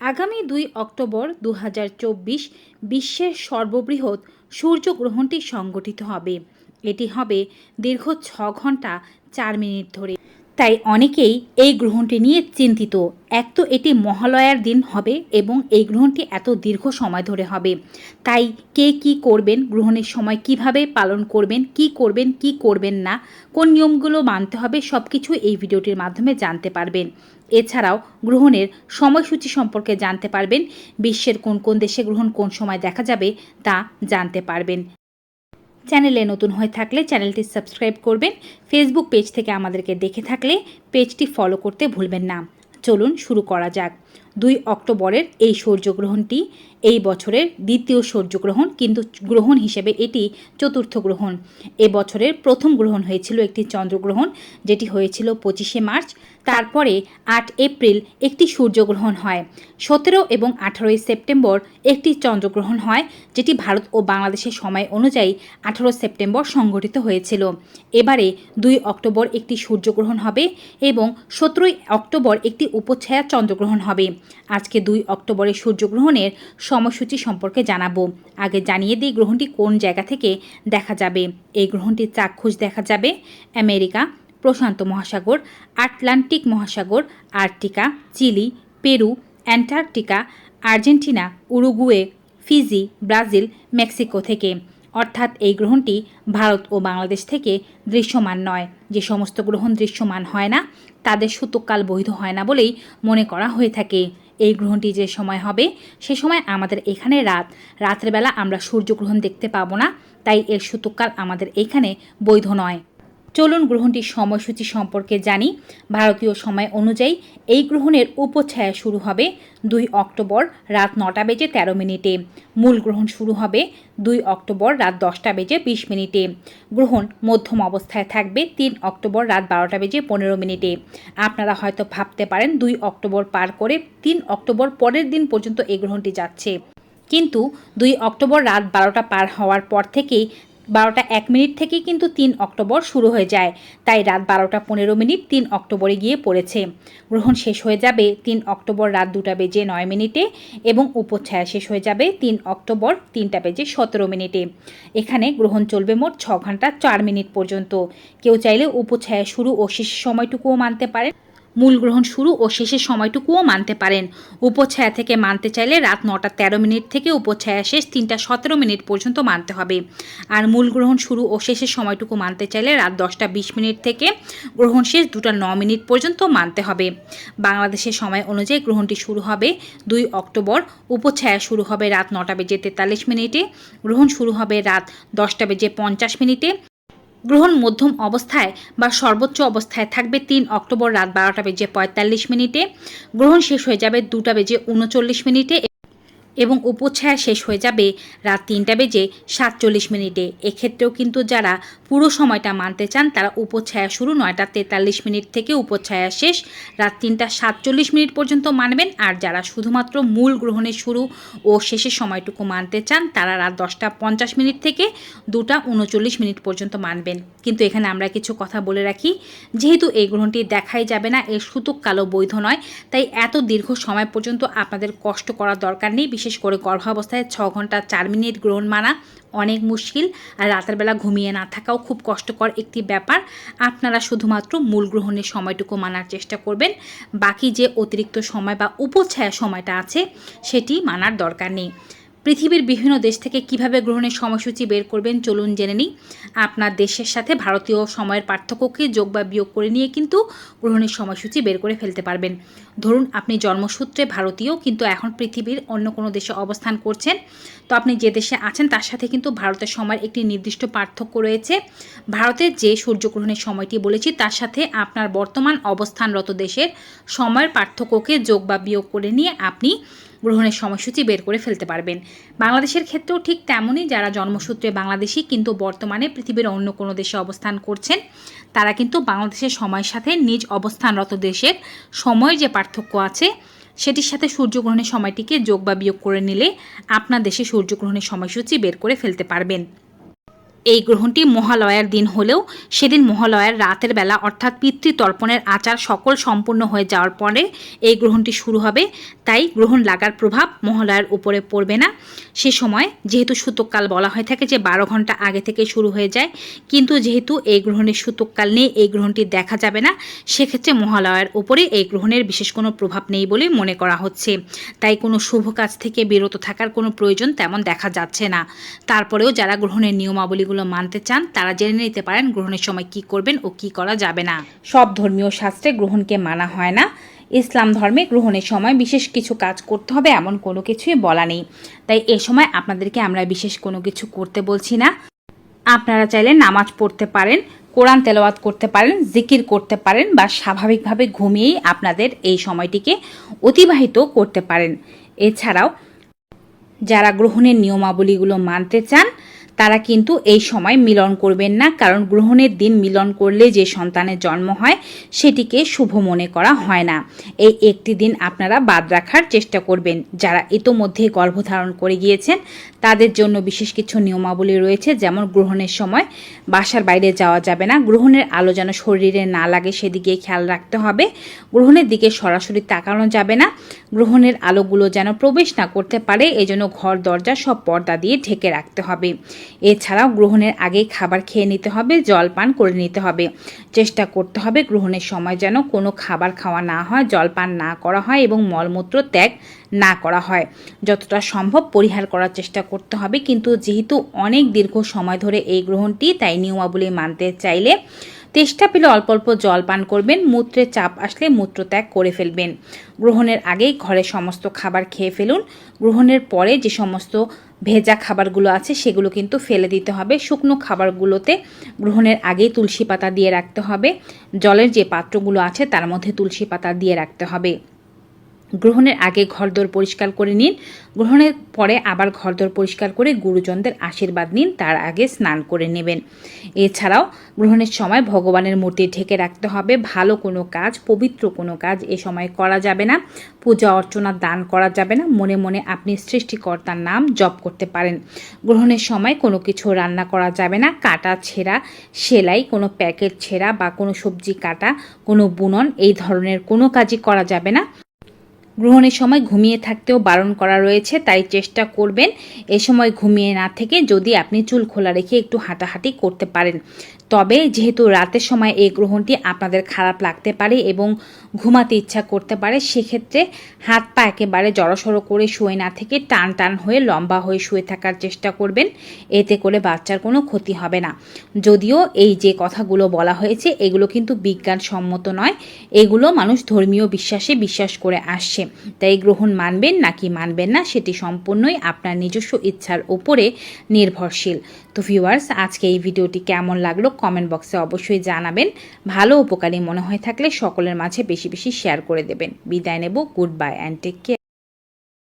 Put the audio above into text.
আগামী দুই অক্টোবর দু বিশ্বের সর্ববৃহৎ সূর্যগ্রহণটি সংগঠিত হবে। এটি হবে দীর্ঘ ছ ঘণ্টা চার মিনিট ধরে। তাই অনেকেই এই গ্রহণটি নিয়ে চিন্তিত। এক তো এটি মহালয়ার দিন হবে এবং এই গ্রহণটি এত দীর্ঘ সময় ধরে হবে। তাই কে কি করবেন, গ্রহণের সময় কীভাবে পালন করবেন, কি করবেন কি করবেন না, কোন নিয়মগুলো মানতে হবে সব কিছু এই ভিডিওটির মাধ্যমে জানতে পারবেন। এছাড়াও গ্রহণের সময়সূচি সম্পর্কে জানতে পারবেন। বিশ্বের কোন কোন দেশে গ্রহণ কোন সময় দেখা যাবে তা জানতে পারবেন। চ্যানেলে নতুন হয়ে থাকলে চ্যানেলটি সাবস্ক্রাইব করবেন। ফেসবুক পেজ থেকে আমাদেরকে দেখে থাকলে পেজটি ফলো করতে ভুলবেন না। চলুন শুরু করা যাক। দুই অক্টোবরের এই সূর্যগ্রহণটি, এই বছরের দ্বিতীয় সূর্যগ্রহণ কিন্তু গ্রহণ হিসেবে এটি চতুর্থ গ্রহণ। এ বছরের প্রথম গ্রহণ হয়েছিল একটি চন্দ্রগ্রহণ, যেটি হয়েছিল পঁচিশে মার্চ। তারপরে আট এপ্রিল একটি সূর্যগ্রহণ হয়। সতেরো এবং আঠারোই সেপ্টেম্বর একটি চন্দ্রগ্রহণ হয়, যেটি ভারত ও বাংলাদেশের সময় অনুযায়ী আঠারো সেপ্টেম্বর সংঘটিত হয়েছিল। এবারে দুই অক্টোবর একটি সূর্যগ্রহণ হবে এবং সতেরোই অক্টোবর একটি উপছায়া চন্দ্রগ্রহণ হবে। আজকে দুই অক্টোবরের সূর্যগ্রহণের সময়সূচি সম্পর্কে জানাব। আগে জানিয়ে দিই গ্রহণটি কোন জায়গা থেকে দেখা যাবে। এই গ্রহণটি চাক্ষুষ দেখা যাবে আমেরিকা, প্রশান্ত মহাসাগর, আটলান্টিক মহাসাগর আর্টিকা Chile, Peru, Antarctica, Argentina, Uruguay, Fiji, Brazil, Mexico থেকে। অর্থাৎ এই গ্রহণটি ভারত ও বাংলাদেশ থেকে দৃশ্যমান নয়। যে সমস্ত গ্রহণ দৃশ্যমান হয় না, তাদের সুতোকাল বৈধ হয় না বলেই মনে করা হয়ে থাকে। এই গ্রহণটি যে সময় হবে, সে সময় আমাদের এখানে রাত। রাতের বেলা আমরা সূর্যগ্রহণ দেখতে পাবো না, তাই এর সুতোকাল আমাদের এখানে বৈধ নয়। চলুন গ্রহণটির সময়সূচি সম্পর্কে জানি। ভারতীয় সময় অনুযায়ী এই গ্রহণের উপছায়া শুরু হবে দুই অক্টোবর রাত নটা বেজে তেরো মিনিটে। মূল গ্রহণ শুরু হবে দুই অক্টোবর রাত দশটা বেজে বিশ মিনিটে। গ্রহণ মধ্যম অবস্থায় থাকবে তিন অক্টোবর রাত বারোটা বেজে পনেরো মিনিটে। আপনারা হয়তো ভাবতে পারেন দুই অক্টোবর পার করে তিন অক্টোবর পরের দিন পর্যন্ত এই গ্রহণটি যাচ্ছে। কিন্তু দুই অক্টোবর রাত বারোটা পার হওয়ার পর থেকেই বারোটা এক মিনিট থেকে কিন্তু তিন অক্টোবর শুরু হয়ে যায়। তাই রাত বারোটা পনেরো মিনিট তিন অক্টোবরে গিয়ে পড়েছে। গ্রহণ শেষ হয়ে যাবে তিন অক্টোবর রাত দুটা বেজে নয় মিনিটে এবং উপচ্ছায়া শেষ হয়ে যাবে তিন অক্টোবর তিনটা বেজে সতেরো মিনিটে। এখানে গ্রহণ চলবে মোট ছ ঘণ্টা চার মিনিট পর্যন্ত। কেউ চাইলে উপচ্ছায়া শুরু ও শেষ সময়টুকুও মানতে পারে মূল গ্রহণ শুরু ও শেষের সময়টুকুও মানতে পারেন। উপছায়া থেকে মানতে চাইলে রাত নটা তেরো মিনিট থেকে উপছায়া শেষ তিনটা সতেরো মিনিট পর্যন্ত মানতে হবে। আর মূল গ্রহণ শুরু ও শেষের সময়টুকু মানতে চাইলে রাত দশটা বিশ মিনিট থেকে গ্রহণ শেষ দুটা ন মিনিট পর্যন্ত মানতে হবে। বাংলাদেশের সময় অনুযায়ী গ্রহণটি শুরু হবে দুই অক্টোবর। উপছায়া শুরু হবে রাত নটা বেজে তেতাল্লিশ মিনিটে। গ্রহণ শুরু হবে রাত দশটা বেজে পঞ্চাশ মিনিটে। গ্রহণ মধ্যম অবস্থায় বা সর্বোচ্চ অবস্থায় থাকবে তিন অক্টোবর রাত বারোটা বেজে পঁয়তাল্লিশ মিনিটে। গ্রহণ শেষ হয়ে যাবে দুটা বেজে উনচল্লিশ মিনিটে এবং উপছায়া শেষ হয়ে যাবে রাত তিনটা বেজে সাতচল্লিশ মিনিটে। এক্ষেত্রেও কিন্তু যারা পুরো সময়টা মানতে চান, তারা উপছায়া শুরু নয়টা তেতাল্লিশ মিনিট থেকে উপছায়া শেষ। রাত তিনটা সাতচল্লিশ মিনিট পর্যন্ত মানবেন। আর যারা শুধুমাত্র মূল গ্রহণের শুরু ও শেষের সময়টুকু মানতে চান, তারা রাত দশটা পঞ্চাশ মিনিট থেকে দুটা উনচল্লিশ মিনিট পর্যন্ত মানবেন। কিন্তু এখানে আমরা কিছু কথা বলে রাখি, যেহেতু এই গ্রহণটি দেখাই যাবে না, এর সুতোক কালো বৈধ নয়, তাই এত দীর্ঘ সময় পর্যন্ত আপনাদের কষ্ট করার দরকার নেই, বিশেষ করে গর্ভাবস্থায় ছ ঘণ্টা, চার মিনিট গ্রহণ মানা অনেক মুশকিল। আর রাতের বেলা ঘুমিয়ে না থাকাও খুব কষ্টকর একটি ব্যাপার। আপনারা শুধুমাত্র মূল গ্রহণের সময়টুকু মানার চেষ্টা করবেন। বাকি যে অতিরিক্ত সময় বা উপছায়া সময়টা আছে, সেটি মানার দরকার নেই। পৃথিবীর বিভিন্ন দেশ থেকে কীভাবে গ্রহণের সময়সূচি বের করবেন, চলুন জেনে নিই। আপনার দেশের সাথে ভারতীয় সময়ের পার্থক্যকে যোগ বা বিয়োগ করে নিয়ে কিন্তু গ্রহণের সময়সূচি বের করে ফেলতে পারবেন। ধরুন, আপনি জন্মসূত্রে ভারতীয়, কিন্তু এখন পৃথিবীর অন্য কোনো দেশে অবস্থান করছেন। তো আপনি যে দেশে আছেন, তার সাথে কিন্তু ভারতের সময়ের একটি নির্দিষ্ট পার্থক্য রয়েছে। ভারতের যে সূর্যগ্রহণের সময়টি বলেছি, তার সাথে আপনার বর্তমান অবস্থানরত দেশের সময়ের পার্থক্যকে যোগ বা বিয়োগ করে নিয়ে আপনি গ্রহণের সময়সূচি বের করে ফেলতে পারবেন। বাংলাদেশের ক্ষেত্রেও ঠিক তেমনই যারা জন্মসূত্রে বাংলাদেশি কিন্তু বর্তমানে পৃথিবীর অন্য কোনো দেশে অবস্থান করছেন, তারা কিন্তু বাংলাদেশের সময়ের সাথে নিজ অবস্থানরত দেশের সময়ের যে পার্থক্য আছে, সেটির সাথে সূর্যগ্রহণের সময়টিকে যোগ বা বিয়োগ করে নিলে আপনার দেশে সূর্যগ্রহণের সময়সূচি বের করে ফেলতে পারবেন। এই গ্রহণটি মহালয়ার দিন হলেও সেদিন মহালয়ার রাতের বেলা অর্থাৎ পিতৃতর্পণের আচার সকল সম্পূর্ণ হয়ে যাওয়ার পরে এই গ্রহণটি শুরু হবে। তাই গ্রহণ লাগার প্রভাব মহালয়ার উপরে পড়বে না। সে সময় যেহেতু সূতককাল বলা হয়ে থাকে যে বারো ঘণ্টা আগে থেকে শুরু হয়ে যায়, কিন্তু যেহেতু এই গ্রহণের সূতককাল নেই এই গ্রহণটি দেখা যাবে না, সেক্ষেত্রে মহালয়ার উপরে এই গ্রহণের বিশেষ কোনো প্রভাব নেই বলে মনে করা হচ্ছে। তাই কোনো শুভ কাজ থেকে বিরত থাকার কোনো প্রয়োজন তেমন দেখা যাচ্ছে না। তারপরেও যারা গ্রহণের নিয়মাবলীগুলো মানতে চান, তারা জেনে নিতে পারেন গ্রহণের সময় কি করবেন ও কি করা যাবে না। সব ধর্মীয় শাস্ত্রে গ্রহণকে মানা হয় না। ইসলাম ধর্মে গ্রহণের সময় বিশেষ কিছু কাজ করতে হবে এমন কোনো কিছুই বলা নেই। তাই এ সময় আপনাদেরকে আমরা বিশেষ কোনো কিছু করতে বলছি না। আপনারা চাইলে নামাজ পড়তে পারেন, কোরআন তেলাওয়াত করতে পারেন, জিকির করতে পারেন বা স্বাভাবিকভাবে ঘুমিয়েই আপনাদের এই সময়টিকে অতিবাহিত করতে পারেন। এছাড়াও, যারা গ্রহণের নিয়মাবলীগুলো মানতে চান তারা কিন্তু এই সময় মিলন করবেন না, কারণ গ্রহণের দিন মিলন করলে যে সন্তানের জন্ম হয়, সেটিকে শুভ মনে করা হয় না। এই একটি দিন আপনারা বাদ রাখার চেষ্টা করবেন। যারা ইতোমধ্যে গর্ভধারণ করে গিয়েছেন তাদের জন্য বিশেষ কিছু নিয়মাবলী রয়েছে, যেমন গ্রহণের সময় বাসার বাইরে যাওয়া যাবে না, গ্রহণের আলো যেন শরীরে না লাগে সেদিকে খেয়াল রাখতে হবে, গ্রহণের দিকে সরাসরি তাকানো যাবে না, গ্রহণের আলোগুলো যেন প্রবেশ না করতে পারে, এজন্য ঘর, দরজা সব পর্দা দিয়ে ঢেকে রাখতে হবে। এছাড়াও গ্রহণের আগে খাবার খেয়ে নিতে হবে, জল পান করে নিতে হবে। চেষ্টা করতে হবে গ্রহণের সময় যেন কোনো খাবার খাওয়া না হয়, জল পান না করা হয় এবং মলমূত্র ত্যাগ না করা হয়। যতটা সম্ভব পরিহার করার চেষ্টা করতে হবে। কিন্তু যেহেতু অনেক দীর্ঘ সময় ধরে এই গ্রহণটি তাই নিয়মাবলী মানতে চাইলে তেষ্টা পেলে অল্প অল্প জল পান করবেন মূত্রে চাপ আসলে মূত্রত্যাগ করে ফেলবেন। গ্রহণের আগেই ঘরে সমস্ত খাবার খেয়ে ফেলুন। গ্রহণের পরে যে সমস্ত ভেজা খাবারগুলো আছে সেগুলো কিন্তু ফেলে দিতে হবে। শুকনো খাবারগুলোতে গ্রহণের আগেই তুলসী পাতা দিয়ে রাখতে হবে। জলের যে পাত্রগুলো আছে তার মধ্যে তুলসী পাতা দিয়ে রাখতে হবে। গ্রহণের আগে ঘরদোর পরিষ্কার করে নিন। গ্রহণের পরে আবার ঘরদোর পরিষ্কার করে গুরুজনদের আশীর্বাদ নিন, তার আগে স্নান করে নেবেন। এছাড়াও গ্রহণের সময় ভগবানের মূর্তি ঢেকে রাখতে হবে। ভালো কোনো কাজ, পবিত্র কোনো কাজ এ সময় করা যাবে না। পূজা অর্চনা, দান করা যাবে না। মনে মনে আপনি সৃষ্টিকর্তার নাম জপ করতে পারেন। গ্রহণের সময় কোনো কিছু রান্না করা যাবে না। কাটা ছেঁড়া, সেলাই, কোনো প্যাকেট ছেঁড়া বা কোনো সবজি কাটা, কোনো বুনন, এই ধরনের কোনো কাজই করা যাবে না। গ্রহণের সময় ঘুমিয়ে থাকতেও বারণ করা রয়েছে, তাই চেষ্টা করবেন এ সময় ঘুমিয়ে না থেকে যদি আপনি চুল খোলা রেখে একটু হাঁটাহাঁটি করতে পারেন। তবে যেহেতু রাতের সময় এই গ্রহণটি আপনাদের খারাপ লাগতে পারে এবং ঘুমাতে ইচ্ছা করতে পারে, সেক্ষেত্রে হাত পা একেবারে জড়সড়ো করে শুয়ে না থেকে টান টান হয়ে লম্বা হয়ে শুয়ে থাকার চেষ্টা করবেন। এতে করে বাচ্চার কোনো ক্ষতি হবে না। যদিও এই যে কথাগুলো বলা হয়েছে, এগুলো কিন্তু বিজ্ঞানসম্মত নয়। এগুলো মানুষ ধর্মীয় বিশ্বাসে বিশ্বাস করে আসছে। তাই গ্রহণ মানবেন নাকি মানবেন না, সেটি সম্পূর্ণই আপনার নিজস্ব ইচ্ছার উপরে নির্ভরশীল। তো ভিউয়ার্স আজকে এই ভিডিওটি কেমন লাগল? কমেন্ট বক্সে অবশ্যই জানাবেন। ভালো উপকারী মনে হয় থাকলে সকলের মাঝে বেশি বেশি শেয়ার করে দেবেন। বিদায় নেব good bye and take care